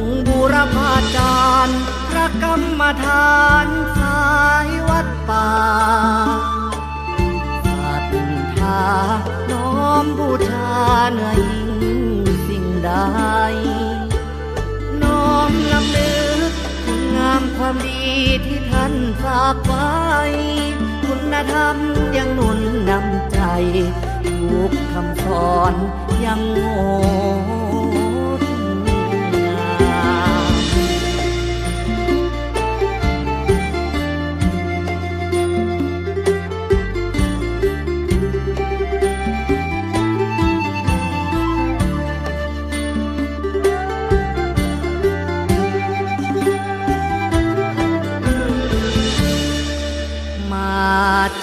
องค์บูรพาจารย์ พระกรรมฐานสายวัดป่าศรัทาน้อมบูชาเหนือยิ่งสิ่งใด น้อมลำลึกคุณงามความดีที่ท่านฝากไว้ คุณธรรมยังหนุนนำใจทุกคำสอนยังง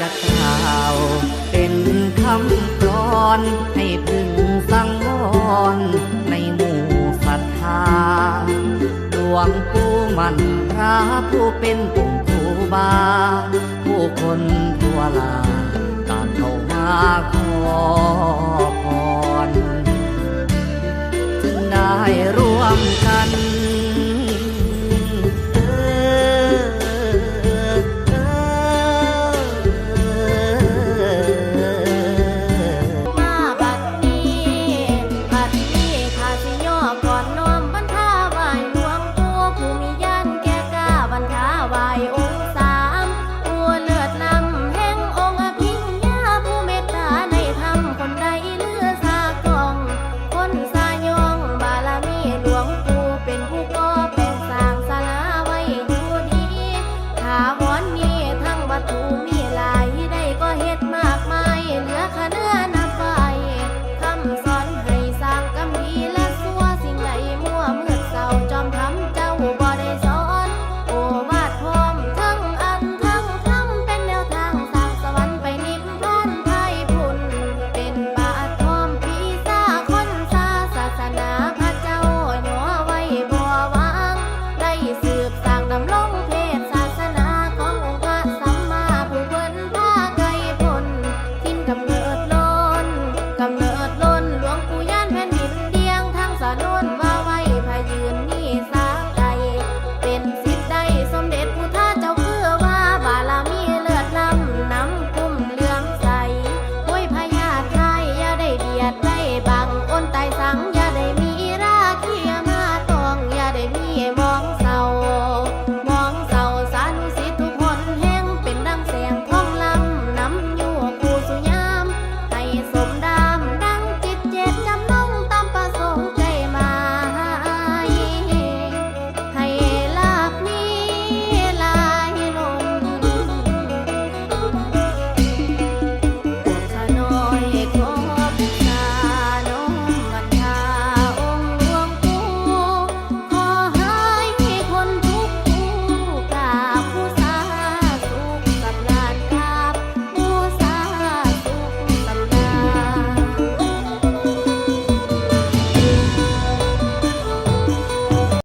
กข่าว เป็นคำกลอนให้พึงสังวรในหมู่ศรัทธาหลวงปู่มันพระผู้เป็นองค์ครูบา ผู้คนทั่วลาต่างเข้ามาขอพรจึงได้ร่วมกัน